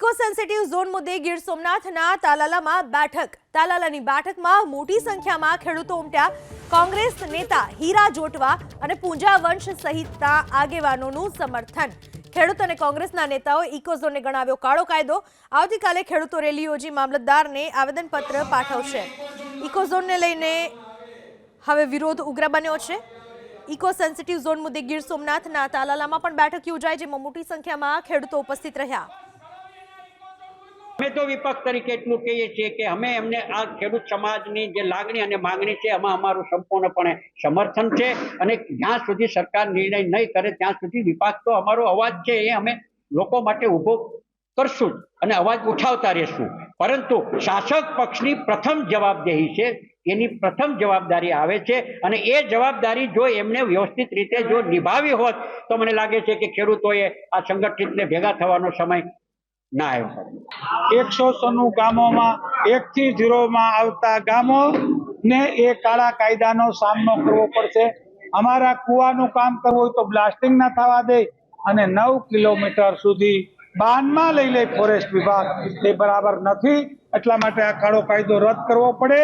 Eco sensitive zone મુદ્દે ગીર સોમનાથના તાલાલામાં બેઠક. તાલાલાની બેઠકમાં મોટી સંખ્યામાં ખેડૂતો ઉમટ્યા. કોંગ્રેસ નેતા હીરા જોટવા અને પૂંજા વંશ સહિતના આગેવાનોનું સમર્થન. ખેડૂત અને કોંગ્રેસના નેતાઓ ઇકો ઝોનને ગણાવ્યો કાળો કાયદો. આવતીકાલે ખેડૂતો રેલી યોજી મામલતદારને આવેદનપત્ર પાઠવશે. ઇકો ઝોનને લઈને હવે વિરોધ ઉગ્ર બન્યો છે. ઇકો સેન્સિટિવ ઝોન મુદ્દે ગીર સોમનાથના તાલાલામાં પણ બેઠક યોજાઈ, જેમાં મોટી સંખ્યામાં ખેડૂતો ઉપસ્થિત રહ્યા. અમે તો વિપક્ષ તરીકે એટલું કહીએ છીએ કે અમે એમને આ ખેડૂત સમાજની જે લાગણી અને માંગણી છે, એમાં અમારું સંપૂર્ણપણે સમર્થન છે અને જ્યાં સુધી સરકાર નિર્ણય નહીં કરે, ત્યાં સુધી વિપક્ષ તો અમારો અવાજ છે, એ અમે લોકો માટે ઊભો કરશું અને અવાજ ઉઠાવતા રહેશું. પરંતુ શાસક પક્ષની પ્રથમ જવાબદેહી છે, એની પ્રથમ જવાબદારી આવે છે અને એ જવાબદારી જો એમને વ્યવસ્થિત રીતે જો નિભાવી હોત, તો મને લાગે છે કે ખેડૂતોએ આ સંગઠિતને ભેગા થવાનો સમય ના એકસો સોનું ગામોમાં એક થી ઝીરોમાં આવતા ગામો ને એ કાળા કાયદાનો સામનો કરવો પડશે. અમારા કુવાનું કામ કરવું હોય તો બ્લાસ્ટિંગ ના થવા દે અને નવ કિલોમીટર સુધી બાનમાં લઈ લે ફોરેસ્ટ વિભાગ. તે બરાબર નથી. એટલા માટે આ કાળો કાયદો રદ કરવો પડે.